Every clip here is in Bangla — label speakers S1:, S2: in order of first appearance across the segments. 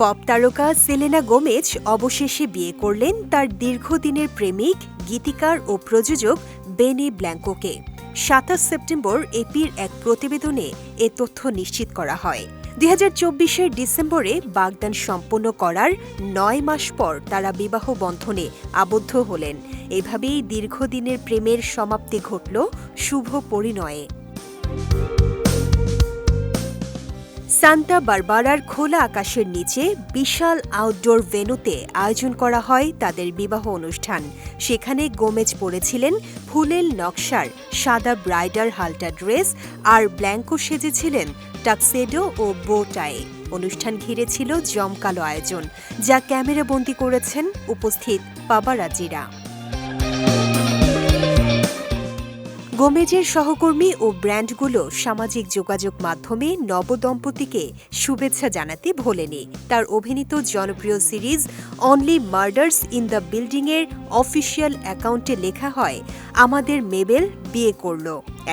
S1: পপ তারকা সেলেনা গোমেজ অবশেষে বিয়ে করলেন তার দীর্ঘদিনের প্রেমিক, গীতিকার ও প্রযোজক বেনি ব্ল্যাঙ্কোকে। সাতাশ সেপ্টেম্বর এপির এক প্রতিবেদনে এ তথ্য নিশ্চিত করা হয়। দুই হাজার চব্বিশের ডিসেম্বরে বাগদান সম্পন্ন করার নয় মাস পর তারা বিবাহ বন্ধনে আবদ্ধ হলেন। এভাবেই দীর্ঘদিনের প্রেমের সমাপ্তি ঘটল শুভ পরিণয়ে। সান্তা বারবারার খোলা আকাশের নিচে বিশাল আউটডোর ভেনুতে আয়োজন করা হয় তাদের বিবাহ অনুষ্ঠান। সেখানে গোমেজ পরেছিলেন ফুলেল নকশার সাদা ব্রাইডার হালটা ড্রেস আর ব্ল্যাঙ্কো সেজেছিলেন টাকসেডো ও বোটায়ে অনুষ্ঠান ঘিরে ছিল জমকালো আয়োজন, যা ক্যামেরাবন্দি করেছেন উপস্থিত পাবারাজিরা গোমেজের সহকর্মী ও ব্র্যান্ডগুলো সামাজিক যোগাযোগ মাধ্যমে নবদম্পতিকে শুভেচ্ছা জানাতে ভোলেনি। তার অভিনীত জনপ্রিয় series Only Murders in the বিল্ডিংয়ের অফিসিয়াল অ্যাকাউন্টে লেখা হয়, আমাদের মেবেল বিয়ে করল।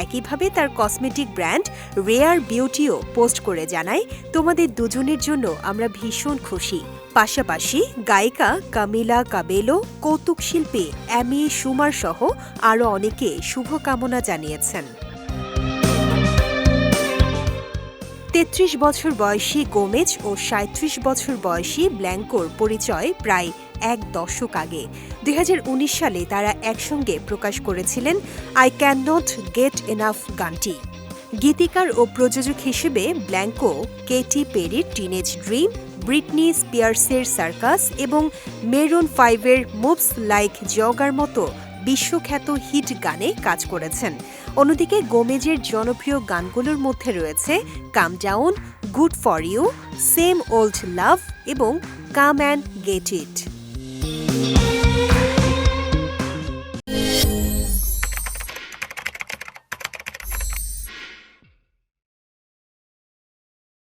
S1: একইভাবে তার কসমেটিক ব্র্যান্ড রেয়ার বিউটিও পোস্ট করে জানায়, তোমাদের দুজনের জন্য আমরা ভীষণ খুশি। পাশাপাশি গায়িকা কামিলা কাবেলো, কৌতুক শিল্পী অ্যামি সুমার সহ আরও অনেকে শুভকামনা জানিয়েছেন। তেত্রিশ বছর বয়সী গোমেজ ও সাঁত্রিশ বছর বয়সী ব্ল্যাঙ্কোর পরিচয় প্রায় এক দশক আগে। দুই হাজার উনিশ সালে তারা একসঙ্গে প্রকাশ করেছিলেন I Can Not Get Enough গানটি। গীতিকার ও প্রযোজক হিসেবে ব্ল্যাঙ্কো, কেটি পেরির টিনেজ ড্রিম ব্রিটনি স্পিয়ার্সের সার্কাস এবং মেরুন ফাইভের মুভস লাইক জগার মতো বিশ্বখ্যাত হিট গানে কাজ করেছেন। অন্যদিকে গোমেজের জনপ্রিয় গানগুলোর মধ্যে রয়েছে Come Down Good for You Same Old Love এবং Come and Get It Thank.